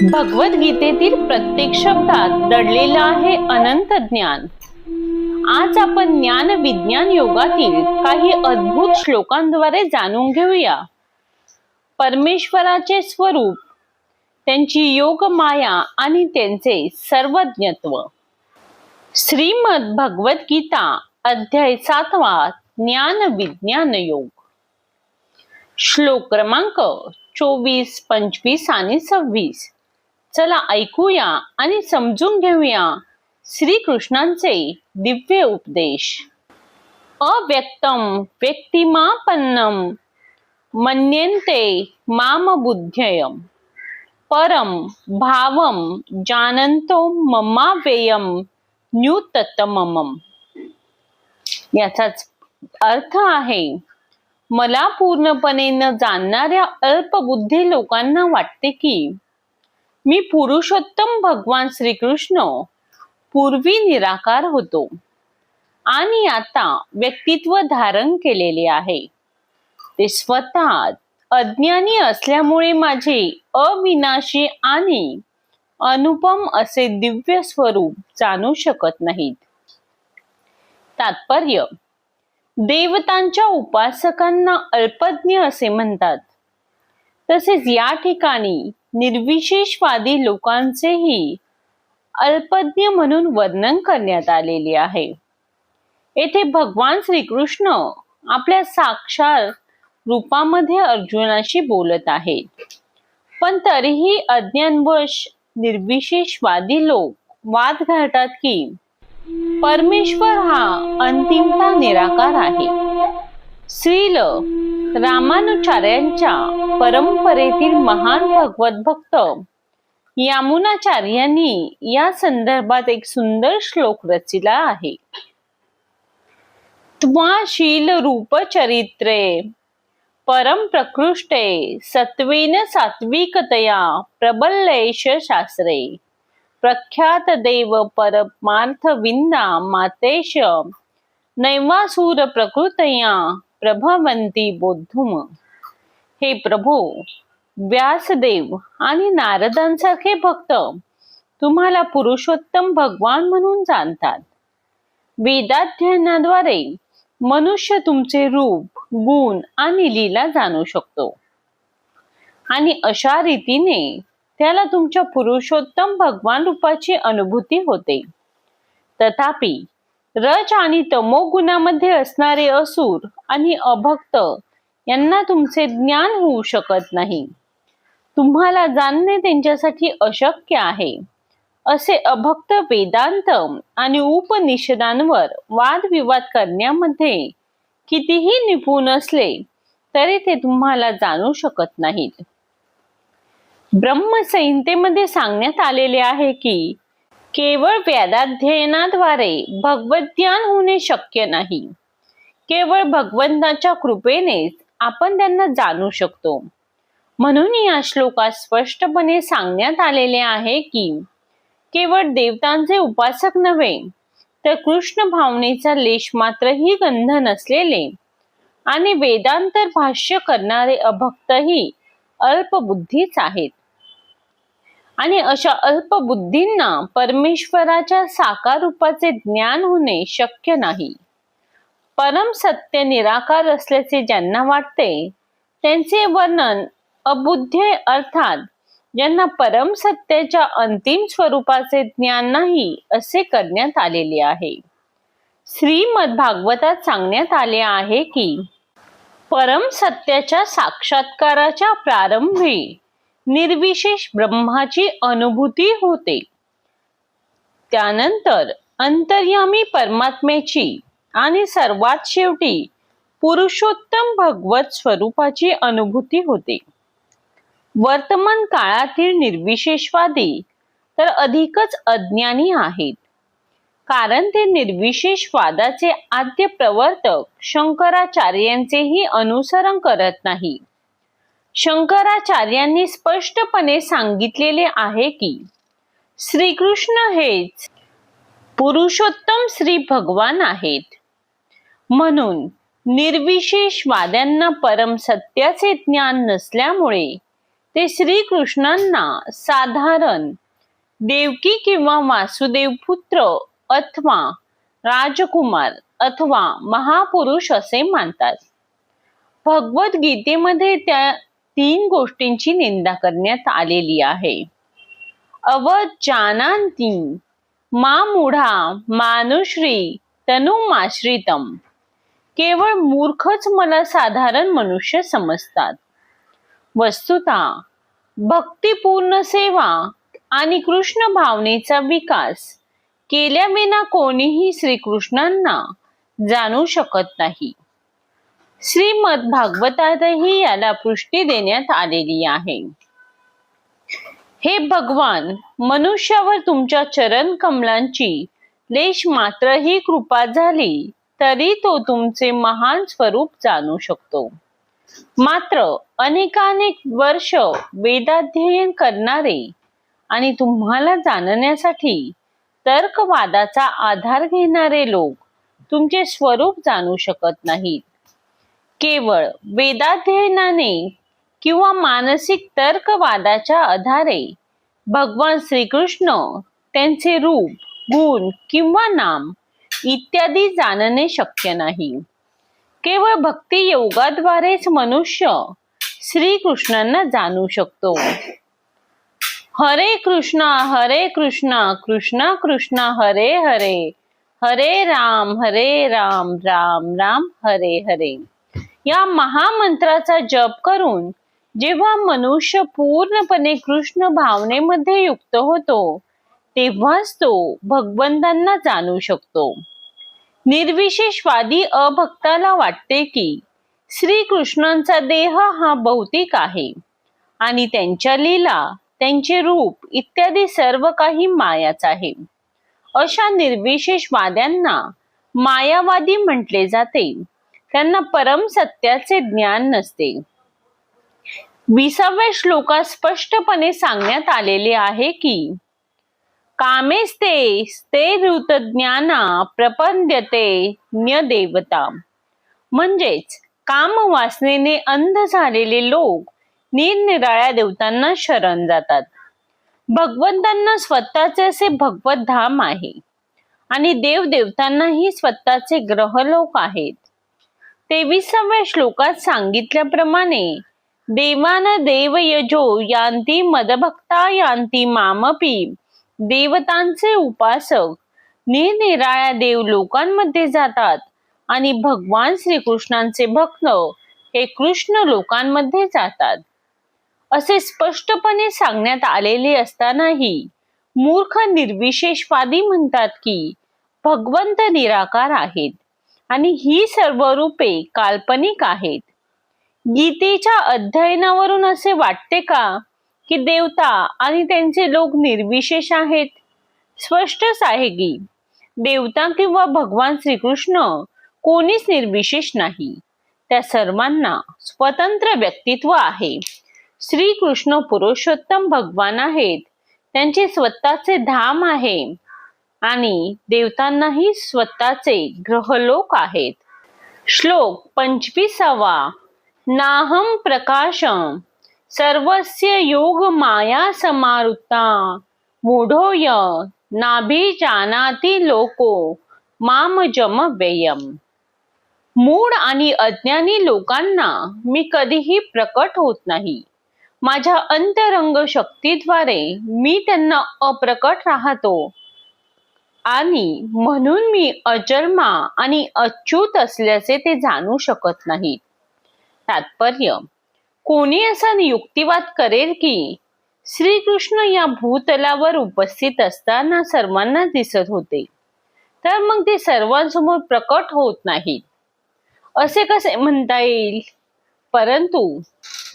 भगवद्गीतेतील प्रत्येक शब्दात दडलेलं आहे अनंत ज्ञान. आज आपण ज्ञान विज्ञान योगातील काही अद्भुत श्लोकांद्वारे जाणून घेऊया. परमेश्वराचे स्वरूप त्यांची योग माया आणि त्यांचे सर्वज्ञत्व. श्रीमद भगवद्गीता अध्याय सातवा ज्ञान विज्ञान योग. श्लोक क्रमांक चोवीस पंचवीस आणि सव्वीस. चला ऐकूया आणि समजून घेऊया श्रीकृष्णांचे दिव्य उपदेश. अव्यक्तम व्यक्तिमापन्नम मन्यन्ते माम बुद्धयम। परम भावम जानंतो ममाव्ययम न्यूततमम। याचाच अर्थ आहे मला पूर्णपणे न जाणणाऱ्या अल्पबुद्धी लोकांना वाटते की मी पुरुषोत्तम भगवान श्रीकृष्ण पूर्वी निराकार होतो. आणि आता व्यक्तित्व धारण केलेले आहे. ते स्वतः अज्ञानी असल्यामुळे माझे अविनाशी आणि अनुपम असे दिव्य स्वरूप जाणू शकत नाहीत. तात्पर्य देवतांच्या उपासकांना अल्पज्ञ असे म्हणतात. तसेच या ठिकाणी निर्विशेषवादी लोकांचेही अल्पज्ञ म्हणून वर्णन करण्यात आलेले आहे. येथे भगवान श्रीकृष्ण आपल्या साक्षात रूपामध्ये अर्जुनाशी बोलत आहेत. पण तरीही अज्ञानवश निर्विशेषवादी लोक वाद घालतात की परमेश्वर हा अंतिमता निराकार आहे. श्रील रामानुचार्यांच्या परंपरेतील महान भगवत भक्त. यामुनाचार्यांनी या संदर्भात एक सुंदर श्लोक रचिला आहे. त्वाशील रूप चरित्रे परम प्रकृष्टे सत्वेन सात्विकतया प्रबल्लेश शास्त्रे. प्रख्यात देव परमार्थ विंदा मातेश नैवासूर प्रकृतया प्रभवंती बोद्धुम. हे प्रभू व्यासदेव आणि नारदांसारखे भक्त तुम्हाला पुरुषोत्तम भगवान म्हणून जाणतात. वेदाध्ययनाद्वारे मनुष्य तुमचे रूप गुण आणि लीला जाणू शकतो. आणि अशा रीतीने त्याला तुमच्या पुरुषोत्तम भगवान रूपाची अनुभूती होते. तथापि रज आणि तमो गुणामध्ये असणारे असुर आणि अभक्त यांना तुमचे ज्ञान होऊ शकत नाही. तुम्हाला जाणणे त्यांच्यासाठी अशक्य आहे. असे अभक्त वेदांत आणि उपनिषदांवर वादविवाद करण्यामध्ये कितीही निपुण असले तरी ते तुम्हाला जाणू शकत नाहीत. ब्रह्मसंहितेमध्ये सांगण्यात आलेले आहे की केवळ वेदाध्ययनाद्वारे भगवद्ज्ञान होणे शक्य नाही. केवळ भगवंताच्या कृपेनेच आपण त्यांना जाणू शकतो. म्हणून या श्लोकात स्पष्टपणे सांगण्यात आलेले आहे की केवळ देवतांचे उपासक नव्हे तर कृष्ण भावनेचा लेश मात्रही गंध नसलेले आणि वेदांतर भाष्य करणारे अभक्तही अल्पबुद्धीच आहेत. आणि अशा अल्पबुद्धींना परमेश्वराच्या साकार रूपाचे ज्ञान होणे शक्य नाही. परम सत्य निराकार असल्याचे ज्यांना वाटते त्यांचे वर्णन अबुद्ध अर्थात ज्यांना परम सत्याच्या अंतिम स्वरूपाचे ज्ञान नाही असे करण्यात आलेले आहे. श्रीमद भागवतात सांगण्यात आले आहे की परम सत्याच्या साक्षात्काराच्या प्रारंभी निर्विशेष ब्रह्माची अनुभूती होते. त्यानंतर अंतर्यामी परमात्म्याची आणि सर्वात शेवटी पुरुषोत्तम भगवत स्वरूपाची अनुभूती होते. वर्तमान काळातील निर्विशेषवादी तर अधिकच अज्ञानी आहेत. कारण ते निर्विशेषवादाचे आद्य प्रवर्तक शंकराचार्यांचेही अनुसरण करत नाही. शंकराचार्यांनी स्पष्टपणे सांगितलेले आहे की श्रीकृष्ण हेच पुरुषोत्तम श्री भगवान आहेत. म्हणून निर्विशेषवाद्यांना परम सत्याचे ज्ञान नसल्यामुळे ते श्रीकृष्णांना साधारण देवकी किंवा वासुदेव पुत्र अथवा राजकुमार अथवा महापुरुष असे मानतात. भगवद्गीतेमध्ये त्या तीन गोष्टींची निंदा करण्यात आलेली आहे. अवजानांती मा मुढा मानुश्री तनुमाश्रितम. केवळ मूर्खच मला साधारण मनुष्य समजतात. वस्तुता भक्तिपूर्ण सेवा आणि कृष्ण भावनेचा विकास केल्याविना कोणीही श्रीकृष्णांना जाणू शकत नाही. श्रीमद भागवतातही याला पुष्टी देण्यात आलेली आहे. हे भगवान मनुष्यावर तुमच्या चरण कमलांची लेश मात्र ही कृपा झाली तरी तो तुमचे महान स्वरूप जाणू शकतो. मात्र अनेकानेक वर्ष वेदाध्ययन करणारे आणि तुम्हाला जाणण्यासाठी तर्कवादाचा आधार घेणारे लोक तुमचे स्वरूप जाणू शकत नाहीत. केवळ वेदाध्ययनाने किंवा मानसिक तर्कवादाच्या आधारे भगवान श्रीकृष्ण त्यांचे रूप गुण किंवा नाम इत्यादी जाणणे शक्य नाही. केवळ भक्ती योगाद्वारेच मनुष्य श्रीकृष्णांना जाणू शकतो. हरे कृष्णा हरे कृष्णा कृष्णा कृष्णा हरे हरे हरे राम हरे राम राम राम हरे हरे. या महामंत्राचा जप करून जेव्हा मनुष्य पूर्णपणे कृष्ण भावनेमध्ये युक्त होतो तेव्हाच तो भगवंतांना जाणू शकतो. निर्विशेषवादी अभक्ताला वाटते की श्रीकृष्णांचा देह हा भौतिक आहे. आणि त्यांच्या लीला त्यांचे रूप इत्यादी सर्व काही मायाच आहे. अशा निर्विशेषवाद्यांना मायावादी म्हटले जाते. त्यांना परम सत्याचे ज्ञान नसते. विसाव्या श्लोकात स्पष्टपणे सांगण्यात आलेले आहे की कामेस्ते स्ते ऋतज्ञाना प्रपंद्यते न्य देवता म्हणजेच काम वासनेने अंध झालेले लोक निरनिराळ्या देवतांना शरण जातात. भगवंतांना स्वतःचे असे भगवत धाम आहे आणि देव देवतांनाही स्वतःचे ग्रहलोक आहेत. तेविसाव्या श्लोकात सांगितल्याप्रमाणे देवान देव यजो यांती मदभक्ता यांती मामपी देवतांचे उपासक. निरनिराळ्या देव लोकांमध्ये जातात आणि भगवान श्रीकृष्णांचे भक्त हे कृष्ण लोकांमध्ये जातात. असे स्पष्टपणे सांगण्यात आलेले असतानाही मूर्ख निर्विशेषवादी म्हणतात की भगवंत निराकार आहेत आणि ही सर्व रूपे काल्पनिक आहेत. गीतेच्या अध्ययनावरून असे वाटते का? की देवता आणि त्यांचे लोक निर्विशेष आहेत. स्पष्टच आहे की देवता किंवा भगवान श्रीकृष्ण कोणीच निर्विशेष नाही. त्या सर्वांना स्वतंत्र व्यक्तित्व आहे. श्रीकृष्ण पुरुषोत्तम भगवान आहेत. त्यांचे स्वतःचे धाम आहे. आणि देवतांनाही स्वतःचे ग्रहलोक आहेत. श्लोक पंचवीसावा. नाहम प्रकाशम. सर्वस्य योग माया समारुता। मूढोय नाभी लोको माम जम व्ययम। मूळ आणि अज्ञानी लोकांना मी कधीही प्रकट होत नाही. माझ्या अंतरंग शक्तीद्वारे मी त्यांना अप्रकट राहतो. आणि म्हणून मी अजन्मा आणि अच्युत असल्याचे ते जाणू शकत नाहीत. तात्पर्य कोणी असा युक्तिवाद करेल की श्रीकृष्ण या भूतलावर उपस्थित असताना सर्वांना दिसत होते? तर मग ते सर्वांसमोर प्रकट होत नाहीत. असे कसे म्हणता येईल? परंतु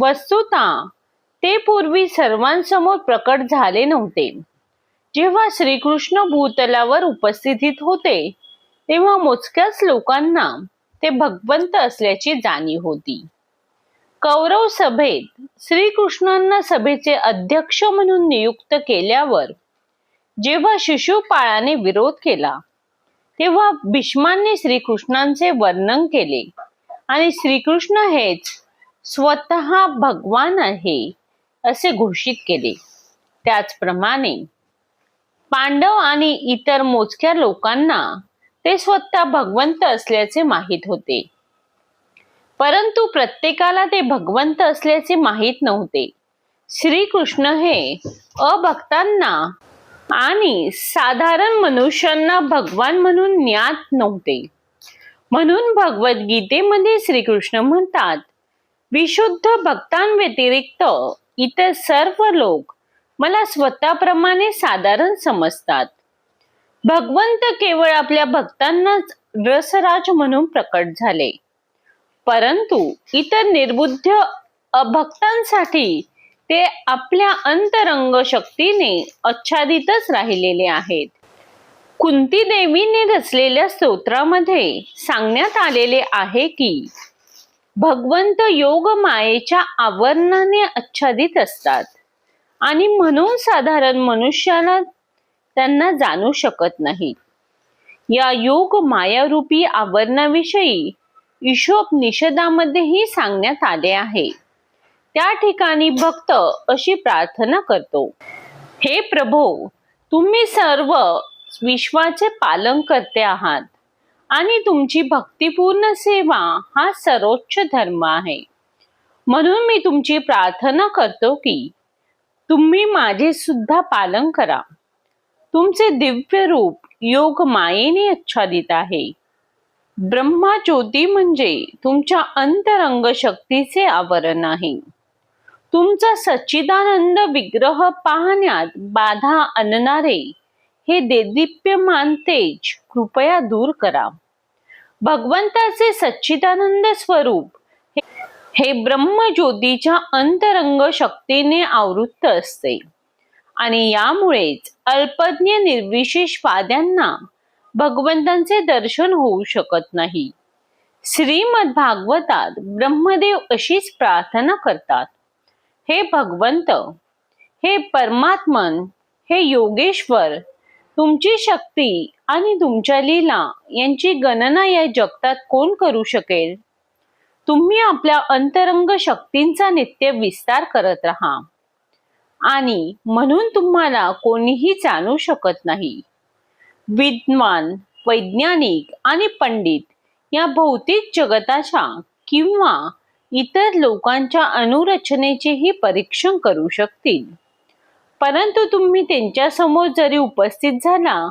वस्तुता ते पूर्वी सर्वांसमोर प्रकट झाले नव्हते. जेव्हा श्रीकृष्ण भूतलावर उपस्थितीत होते तेव्हा मोजक्याच लोकांना ते भगवंत असल्याची जाणीव होती. कौरव सभेत श्रीकृष्णांना सभेचे अध्यक्ष म्हणून नियुक्त केल्यावर जेव्हा शिशुपाळाने विरोध केला तेव्हा भीष्मांनी श्रीकृष्णांचे वर्णन केले आणि श्रीकृष्ण हेच स्वतः भगवान आहे असे घोषित केले. त्याचप्रमाणे पांडव आणि इतर मोजक्या लोकांना ते स्वतः भगवंत असल्याचे माहीत होते. परंतु प्रत्येकाला ते भगवंत असल्याचे माहीत नव्हते. श्रीकृष्ण हे अभक्तांना आणि साधारण मनुष्यांना भगवान म्हणून ज्ञात नव्हते. म्हणून भगवद्गीतेमध्ये श्रीकृष्ण म्हणतात विशुद्ध भक्तांव्यतिरिक्त इतर सर्व लोक मला स्वतःप्रमाणे साधारण समजतात. भगवंत केवळ आपल्या भक्तांनाच रसराज म्हणून प्रकट झाले. परंतु इतर निर्बुद्ध अभक्तांसाठी ते आपल्या अंतरंग शक्तीने आच्छादितच राहिलेले आहेत. कुंती देवीने रचलेल्या स्तोत्रामध्ये सांगण्यात आलेले आहे की भगवंत योग मायेच्या आवरणाने आच्छादित असतात आणि म्हणून साधारण मनुष्याला त्यांना जाणू शकत नाही या योग मायारूपी आवरणाविषयी निषेधामध्येही सांगण्यात आले आहे. त्या ठिकाणी भक्त अशी प्रार्थना करतो. हे प्रभो तुम्ही सर्व विश्वाचे पालन करते आहात आणि तुमची भक्तिपूर्ण सेवा हा सर्वोच्च धर्म आहे. म्हणून मी तुमची प्रार्थना करतो की तुम्ही माझे सुद्धा पालन करा. तुमचे दिव्य रूप योग मायेने आच्छादित आहे. ब्रह्मा ज्योती म्हणजे तुमच्या अंतरंग शक्तीचे आवरण आहे. तुमचा सच्चिदानंद विग्रह पाहण्यात बाधा आणणारे हे देदीप्यमान तेज कृपया दूर करा. भगवंताचे सच्चिदानंद स्वरूप हे ब्रह्मज्योतीच्या अंतरंग शक्तीने आवृत्त असते. आणि यामुळेच अल्पज्ञ निर्विशेष वाद्यांना भगवंतांचे दर्शन होऊ शकत नाही. श्रीमद भागवतात ब्रह्मदेव अशीच प्रार्थना करतात. हे भगवंत हे परमात्मन हे योगेश्वर तुमची शक्ती आणि तुमच्या लीला यांची गणना या जगतात कोण करू शकेल? तुम्ही आपल्या अंतरंग शक्तींचा नित्य विस्तार करत राहा. आणि म्हणून तुम्हाला कोणीही जाणू शकत नाही. विद्वान वैज्ञानिक आणि पंडित या भौतिक जगताच्या किंवा इतर लोकांच्या अनुरचनेचेही परीक्षण करू शकतील. परंतु तुम्ही त्यांच्यासमोर जरी उपस्थित झाला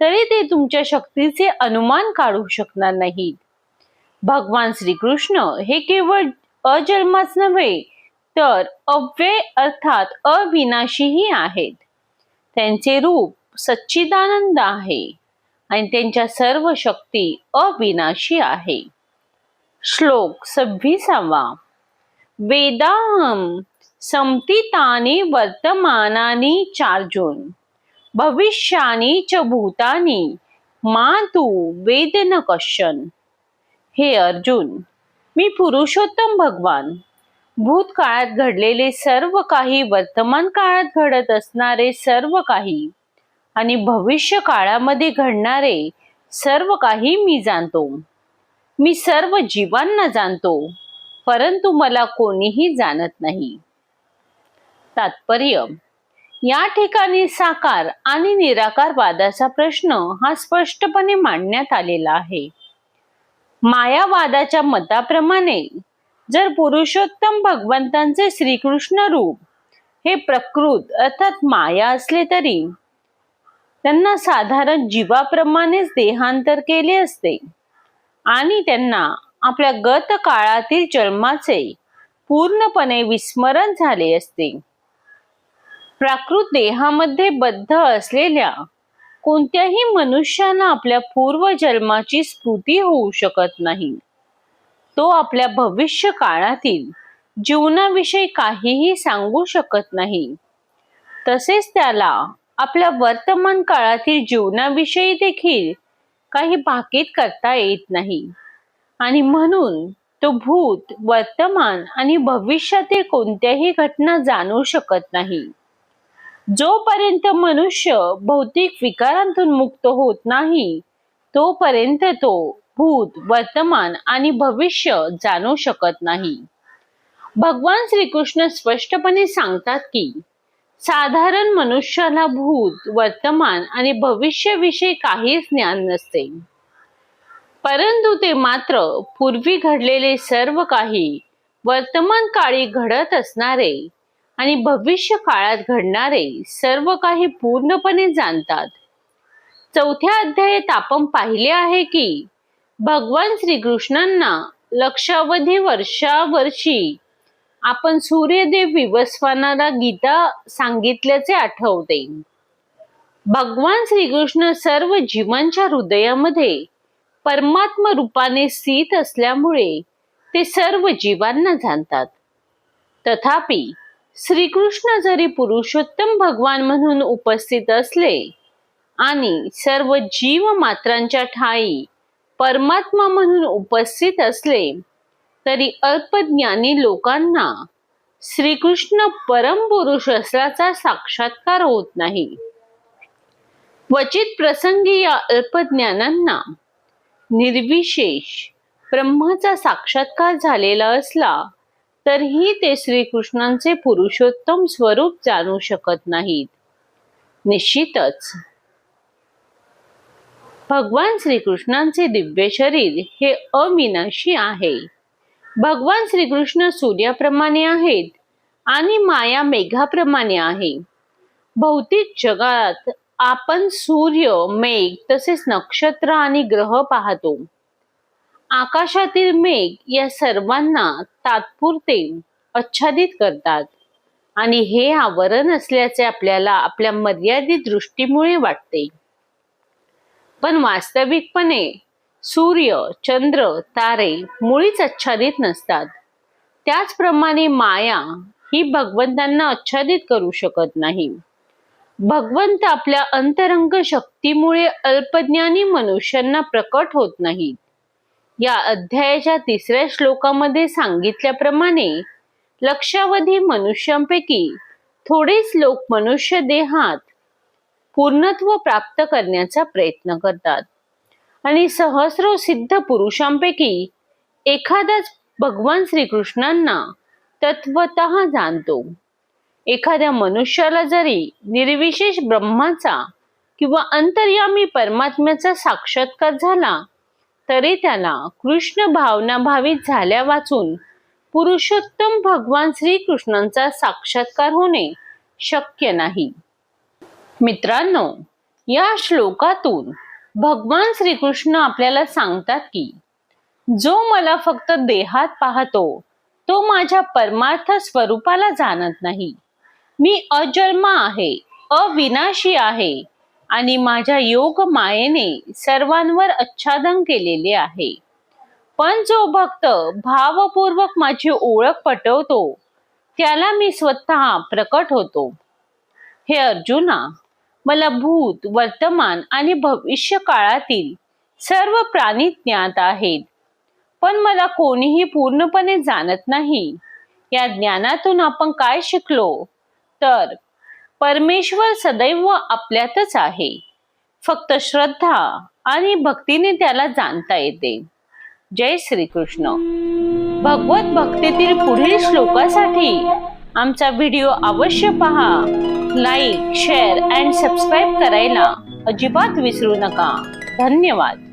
तरी ते तुमच्या शक्तीचे अनुमान काढू शकणार नाहीत. भगवान श्रीकृष्ण हे केवळ अजन्माच नव्हे तर अव्यय अर्थात अविनाशीही आहेत. त्यांचे रूप सच्चिदानंद आहे आणि त्यांच्या सर्व शक्ती अविनाशी आहे. श्लोक सव्वीसावा. वेदाहम समतितानी वर्तमानानी चार्जुन भविष्यानी च भूतानी मा तू वेद न कशन हे अर्जुन मी पुरुषोत्तम भगवान. भूतकाळात घडलेले सर्व काही वर्तमान काळात घडत असणारे सर्व काही आणि भविष्य काळामध्ये घडणारे सर्व काही मी जाणतो. मी सर्व जीवांना जाणतो परंतु मला कोणीही जाणत नाही. तात्पर्य या ठिकाणी साकार आणि निराकार वादाचा प्रश्न हा स्पष्टपणे मांडण्यात आलेला आहे. मायावादाच्या मताप्रमाणे जर पुरुषोत्तम भगवंतांचे श्रीकृष्ण रूप हे प्रकृत अर्थात माया असले तरी त्यांना साधारण जीवाप्रमाणेच देहांतर केले असते. आणि त्यांना आपल्या गत काळातील जन्माचे पूर्णपणे विस्मरण झाले असते. प्राकृत देहामध्ये बद्ध असलेल्या कोणत्याही मनुष्याला आपल्या पूर्व जन्माची स्फूर्ती होऊ शकत नाही. तो आपल्या भविष्य काळातील जीवनाविषयी काहीही सांगू शकत नाही. तसेच त्याला आपल्या वर्तमान काळातील जीवनाविषयी देखील काही भाकीत करता येत नाही. आणि म्हणून तो भूत वर्तमान आणि भविष्यातील कोणत्याही घटना जाणू शकत नाही. जोपर्यंत मनुष्य भौतिक विकारांतून मुक्त होत नाही तोपर्यंत तो भूत वर्तमान आणि भविष्य जाणू शकत नाही. भगवान श्रीकृष्ण स्पष्टपणे सांगतात की साधारण मनुष्याला भूत वर्तमान आणि भविष्याविषयी काहीच ज्ञान नसते. परंतु ते मात्र पूर्वी घडलेले सर्व काही वर्तमान काळी घडत असणारे आणि भविष्य काळात घडणारे सर्व काही पूर्णपणे जाणतात. चौथ्या अध्यायात आपण पाहिले आहे की भगवान श्रीकृष्णांना लक्षावधी वर्षावर्षी आपण सूर्यदेव विवस्वानाला गीता सांगितल्याचे आठवते. भगवान श्रीकृष्ण सर्व जीवांच्या हृदयामध्ये परमात्मा रूपाने स्थित असल्यामुळे ते सर्व जीवांना जाणतात. तथापि श्रीकृष्ण जरी पुरुषोत्तम भगवान म्हणून उपस्थित असले आणि सर्व जीव मात्रांच्या ठाई परमात्मा म्हणून उपस्थित असले तरी अल्पज्ञानी लोकांना श्रीकृष्ण परमपुरुष असल्याचा साक्षात्कार होत नाही. क्वचित प्रसंगी या अल्पज्ञानांना निर्विशेष ब्रह्माचा साक्षात्कार झालेला असला तरीही ते श्रीकृष्णांचे पुरुषोत्तम स्वरूप जाणू शकत नाहीत. निश्चितच भगवान श्रीकृष्णांचे दिव्य शरीर हे अविनाशी आहे. भगवान श्रीकृष्ण सूर्याप्रमाणे आहेत आणि माया मेघाप्रमाणे आहे. भौतिक जगात आपण सूर्य मेघ तसेच नक्षत्र आणि ग्रह पाहतो. आकाशातील मेघ या सर्वांना तात्पुरते आच्छादित करतात आणि हे आवरण असल्याचे आपल्याला आपल्या मर्यादित दृष्टीमुळे वाटते. पण वास्तविकपणे सूर्य चंद्र तारे मुळीच आच्छादित नसतात. त्याचप्रमाणे माया ही भगवंतांना आच्छादित करू शकत नाही. भगवंत आपल्या अंतरंग शक्तीमुळे अल्पज्ञानी मनुष्यांना प्रकट होत नाहीत. या अध्यायाच्या तिसऱ्या श्लोकामध्ये सांगितल्याप्रमाणे लक्षावधी मनुष्यांपैकी थोडेच लोक मनुष्य देहात पूर्णत्व प्राप्त करण्याचा प्रयत्न करतात. आणि सहस्र सिद्ध पुरुषांपैकी एखादाच भगवान श्रीकृष्णांना तत्वत जाणतो. एखाद्या मनुष्याला जरी निर्विशेष ब्रह्माचा किंवा अंतर्यामी परमात्म्याचा साक्षात्कार झाला तरी त्याला कृष्ण भावना भावित झाल्या वाचून पुरुषोत्तम भगवान श्रीकृष्णांचा साक्षात्कार होणे शक्य नाही. मित्रांनो या श्लोकातून भगवान श्रीकृष्ण आपल्याला सांगतात की जो मला फक्त देहात पाहतो तो माझ्या परमार्थ स्वरूपाला जाणत नाही. मी अजन्मा आहे अविनाशी आहे आणि माझ्या योग मायेने सर्वांवर आच्छादन केलेले आहे. पण जो भक्त भावपूर्वक माझी ओळख पटवतो त्याला मी स्वतः प्रकट होतो. हे अर्जुना मला भूत वर्तमान आणि भविष्य काळातील सर्व प्राणी ज्ञात आहेत. पण मला कोणीही पूर्णपणे जाणत नाही. या ज्ञानातून आपण काय शिकलो? तर परमेश्वर सदैव आपल्यातच आहे. फक्त श्रद्धा आणि भक्तीने त्याला जाणता येते. जय श्रीकृष्ण. भगवत भक्तीतील पुढील श्लोकासाठी आमचा व्हिडिओ अवश्य पहा. लाईक शेअर अँड सबस्क्राईब करायला अजिबात विसरू नका. धन्यवाद.